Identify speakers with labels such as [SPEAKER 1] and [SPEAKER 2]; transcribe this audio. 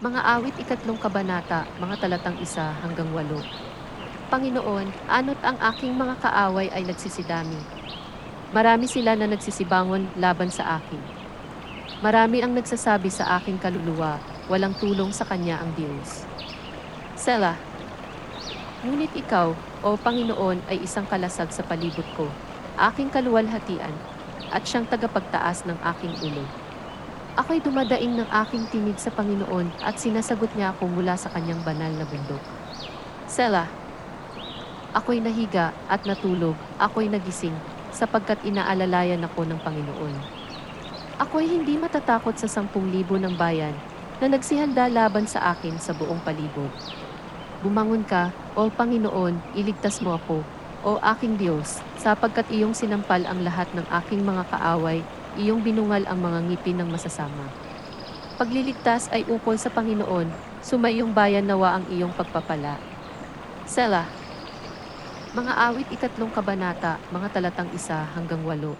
[SPEAKER 1] Mga awit ikatlong kabanata, mga talatang isa hanggang walo. Panginoon, ano't ang aking mga kaaway ay nagsisidami. Marami sila na nagsisibangon laban sa akin. Marami ang nagsasabi sa aking kaluluwa, walang tulong sa kanya ang Diyos. Selah. Ngunit ikaw, o Panginoon, ay isang kalasag sa palibot ko, aking kaluwalhatian, at siyang tagapagtaas ng aking ulo. Ako'y dumadaing ng aking tinig sa Panginoon at sinasagot niya ako mula sa kanyang banal na bundok. Selah. Ako'y nahiga at natulog, ako'y nagising, sapagkat inaalalayan ako ng Panginoon. Ako'y hindi matatakot sa sampung libo ng bayan na nagsihanda laban sa akin sa buong palibot. Bumangon ka, O Panginoon, iligtas mo ako, O aking Diyos, sapagkat iyong sinampal ang lahat ng aking mga kaaway, iyong binungal ang mga ngipin ng masasama. Pagliligtas ay ukol sa Panginoon, sumayong bayan nawa ang iyong pagpapala. Selah. Mga awit ikatlong kabanata, mga talatang isa hanggang walo.